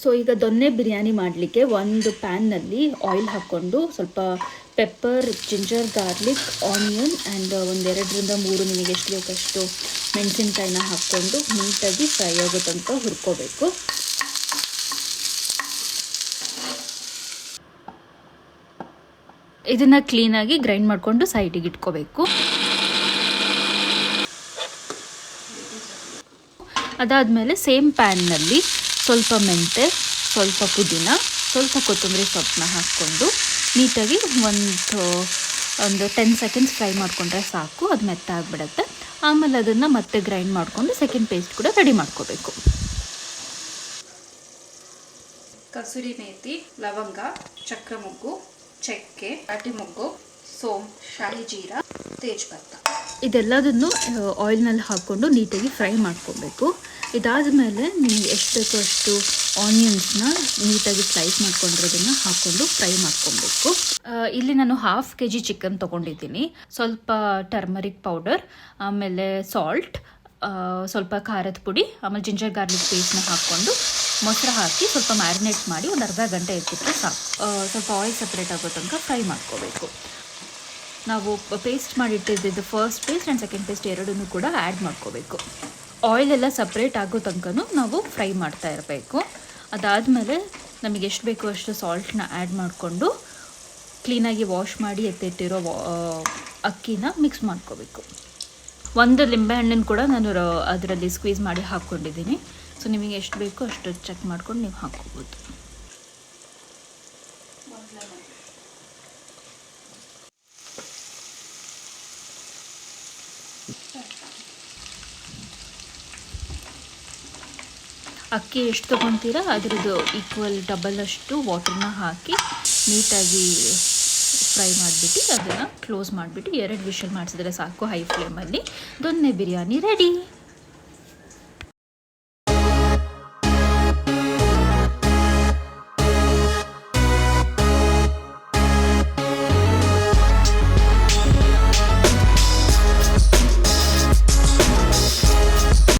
So ಈಗ ದೊನ್ನೆ ಬಿರಿಯಾನಿ ಮಾಡಲಿಕ್ಕೆ ಒಂದು ಪ್ಯಾನ್ನಲ್ಲಿ ಆಯಿಲ್ ಹಾಕ್ಕೊಂಡು ಸ್ವಲ್ಪ pepper ginger garlic onion and ಒಂದೆರಡರಿಂದ ಮೂರು ನಿಮಗೆ ಎಷ್ಟು ಬೇಕಷ್ಟು ಮೆಣಸಿನ್ಕಾಯಿನ ಹಾಕ್ಕೊಂಡು ನೀಟಾಗಿ ಫ್ರೈ ಆಗೋ ತನಕ ಹುರ್ಕೋಬೇಕು. ಇದನ್ನು ಕ್ಲೀನಾಗಿ ಗ್ರೈಂಡ್ ಮಾಡಿಕೊಂಡು ಸೈಡಿಗೆ ಇಟ್ಕೋಬೇಕು. ಅದಾದಮೇಲೆ ಸೇಮ್ ಪ್ಯಾನ್ನಲ್ಲಿ ಸ್ವಲ್ಪ ಮೆಂತೆ, ಸ್ವಲ್ಪ ಪುದೀನ, ಸ್ವಲ್ಪ ಕೊತ್ತಂಬರಿ ಸೊಪ್ಪನ್ನ ಹಾಕ್ಕೊಂಡು ನೀಟಾಗಿ ಒಂದು ಒಂದು ಟೆನ್ ಸೆಕೆಂಡ್ಸ್ ಫ್ರೈ ಮಾಡಿಕೊಂಡ್ರೆ ಸಾಕು, ಅದು ಮೆತ್ತಾಗ್ಬಿಡುತ್ತೆ. ಆಮೇಲೆ ಅದನ್ನು ಮತ್ತೆ ಗ್ರೈಂಡ್ ಮಾಡಿಕೊಂಡು ಸೆಕೆಂಡ್ ಪೇಸ್ಟ್ ಕೂಡ ರೆಡಿ ಮಾಡ್ಕೋಬೇಕು. ಕಸೂರಿ ಮೇಥಿ ಲವಂಗ ಚಕ್ರ ಮೊಗ್ಗು ಚಕ್ಕೆ ಅಟಿ ಸೋಂ ಶಾಹಿ ಜೀರಾ ತೇಜ್ಪತ್ತ ಇದೆಲ್ಲದನ್ನು ಆಯಿಲ್ನಲ್ಲಿ ಹಾಕ್ಕೊಂಡು ನೀಟಾಗಿ ಫ್ರೈ ಮಾಡ್ಕೊಬೇಕು. ಇದಾದ ಮೇಲೆ ನಿಮಗೆ ಎಷ್ಟು ಬೇಕೋ ಅಷ್ಟು ಆನಿಯನ್ಸ್ನ ನೀಟಾಗಿ ಸ್ಲೈಸ್ ಮಾಡ್ಕೊಂಡಿರೋದನ್ನು ಹಾಕ್ಕೊಂಡು ಫ್ರೈ ಮಾಡ್ಕೊಬೇಕು. ಇಲ್ಲಿ ನಾನು ಹಾಫ್ ಕೆ ಜಿ ಚಿಕನ್ ತೊಗೊಂಡಿದ್ದೀನಿ. ಸ್ವಲ್ಪ ಟರ್ಮರಿಕ್ ಪೌಡರ್ ಆಮೇಲೆ ಸಾಲ್ಟ್ ಸ್ವಲ್ಪ ಖಾರದ ಪುಡಿ, ಆಮೇಲೆ ಜಿಂಜರ್ ಗಾರ್ಲಿಕ್ ಪೇಸ್ಟ್ನ ಹಾಕ್ಕೊಂಡು ಮೊಸರು ಹಾಕಿ ಸ್ವಲ್ಪ ಮ್ಯಾರಿನೇಟ್ ಮಾಡಿ ಒಂದು ಅರ್ಧ ಗಂಟೆ ಇಟ್ಬಿಟ್ರೆ ಸಾಕು. ಸ್ವಲ್ಪ ಆಯಿಲ್ ಸಪ್ರೇಟ್ ಆಗೋ ತನಕ ಫ್ರೈ ಮಾಡ್ಕೋಬೇಕು. ನಾವು paste ಮಾಡಿಟ್ಟಿದ್ದು first paste and second paste ಎರಡನ್ನೂ ಕೂಡ ಆ್ಯಡ್ ಮಾಡ್ಕೋಬೇಕು. ಆಯಿಲ್ ಎಲ್ಲ ಸಪ್ರೇಟ್ ಆಗೋ ತನಕನೂ ನಾವು ಫ್ರೈ ಮಾಡ್ತಾ ಇರಬೇಕು. ಅದಾದಮೇಲೆ ನಮಗೆ ಎಷ್ಟು ಬೇಕೋ ಅಷ್ಟು ಸಾಲ್ಟ್ನ ಆ್ಯಡ್ ಮಾಡಿಕೊಂಡು ಕ್ಲೀನಾಗಿ ವಾಶ್ ಮಾಡಿ ಎತ್ತಿಟ್ಟಿರೋ ಅಕ್ಕಿನ ಮಿಕ್ಸ್ ಮಾಡ್ಕೋಬೇಕು. ಒಂದು ಲಿಂಬೆಹಣ್ಣನ್ನು ಕೂಡ ನಾನು ಅದರಲ್ಲಿ ಸ್ಕ್ವೀಸ್ ಮಾಡಿ ಹಾಕ್ಕೊಂಡಿದ್ದೀನಿ. ಸೊ ನಿಮಗೆ ಎಷ್ಟು ಬೇಕೋ ಅಷ್ಟು ಚೆಕ್ ಮಾಡ್ಕೊಂಡು ನೀವು ಹಾಕ್ಕೋಬೋದು. ಅಕ್ಕಿ ಎಷ್ಟು ತೊಗೊತೀರಾ? ಅದರದ್ದು ಈಕ್ವಲ್ ಡಬಲ್ ಅಷ್ಟು ವಾಟರ್ನ ಹಾಕಿ ನೀಟಾಗಿ ಫ್ರೈ ಮಾಡಿಬಿಟ್ಟು ಅದನ್ನು ಕ್ಲೋಸ್ ಮಾಡಿಬಿಟ್ಟು ಎರಡು ವಿಷಲ್ ಮಾಡಿಸಿದ್ರೆ ಸಾಕು ಹೈ ಫ್ಲೇಮಲ್ಲಿ ದೊನ್ನೆ ಬಿರಿಯಾನಿ ರೆಡಿ